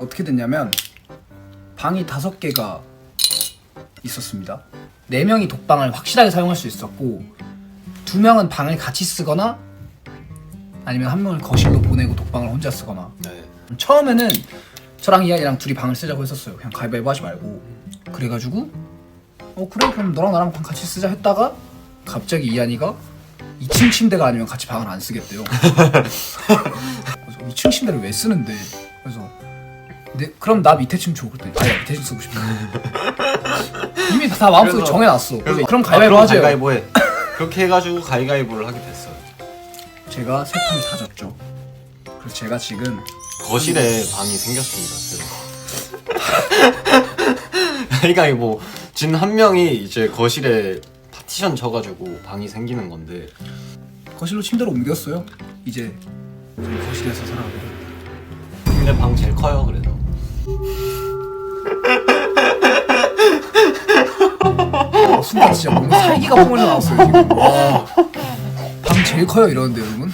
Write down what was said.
어떻게 됐냐면 방이 다섯 개가 있었습니다. 네 명이 독방을 확실하게 사용할 수 있었고 두 명은 방을 같이 쓰거나 아니면 한 명을 거실로 보내고 독방을 혼자 쓰거나 네. 처음에는 저랑 이한이랑 둘이 방을 쓰자고 했었어요. 그냥 가위바위보 하지 말고 그래가지고 어 그래 그럼 너랑 나랑 방 같이 쓰자 했다가 갑자기 이한이가 2층 침대가 아니면 같이 방을 안 쓰겠대요. 그래서 2층 침대를 왜 쓰는데? 그래서 네, 그럼 나 밑에 층 줘. 그랬더니 아니 밑에 층 쓰고 싶어. 이미 다 마음속에 그래서- 정해놨어. 그래서 그럼 아, 가위바위보 그럼 하죠. 가위바위보 해. 그렇게 해가지고 가위가위보를 하게 됐어요. 제가 세 판을 다 졌죠. 그래서 제가 지금 거실에 방이 생겼습니다. 새로. 가위가위보 진 한 명이 이제 거실에 파티션 쳐가지고 방이 생기는 건데 거실로 침대로 옮겼어요. 이제 거실에서 살아가고. 근데 방 제일 커요 그래도. 순간 진짜 몸에 살기가 뿜어져 나왔어요 지금. 와. 방 제일 커요 이러는데 여러분.